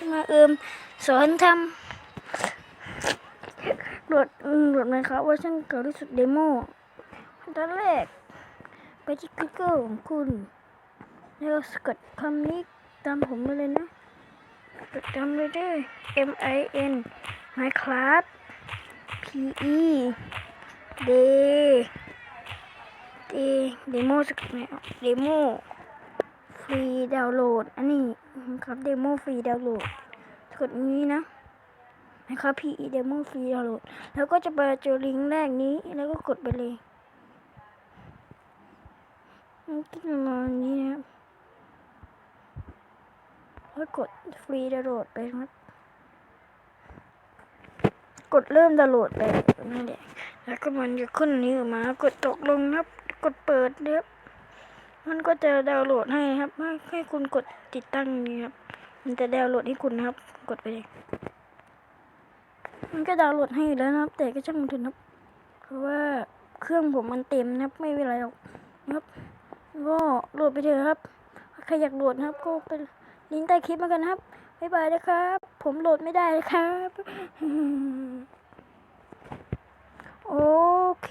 จะมาเอิมสอนทำโหลดโหลดไหมครับเวอร์ชันเก่าที่สุดเดโมตอนแรก ไปที่ Google ของคุณ แล้วสกดคำนี้ตามผมมาเลยนะกดตามเลยด้วย M I N Minecraft P E D D เดโมสะกดไหนออกเดโมฟรีดาวน์โหลด อันนี้ ครับเดโมฟรีดาวน์โหลดกดนี้นะนะครับ P E เดโมฟรีดาวน์โหลดแล้วก็จะไปเจอลิงก์แรกนี้แล้วก็กดไปเลยมันก็มาอย่างนี้นะแล้วกดฟรีดาวน์โหลดไปครับ กดเริ่มดาวน์โหลดไปนั่นแหละแล้วก็มันจะขึ้นนี้ออกมากดตกลงครับ กดเปิดนะครับ มันก็จะดาวน์โหลดให้ครับให้ให้คุณกดติดตั้งนี้ครับ มันจะดาวน์โหลดให้คุณนะครับ กดไปเลยมันก็ดาวน์โหลดให้แล้วนะครับ แต่ก็ช่างมันเถอะนะครับเพราะว่าเครื่องผมมันเต็มนะครับ ไม่เป็นไรหรอกนะครับก็โหลดไปเถอะครับใครอยากโหลดนะครับ ก็ไปลิงก์ใต้คลิปมากันนะครับบ๊ายบายนะครับ ผมโหลดไม่ได้ครับ โอเค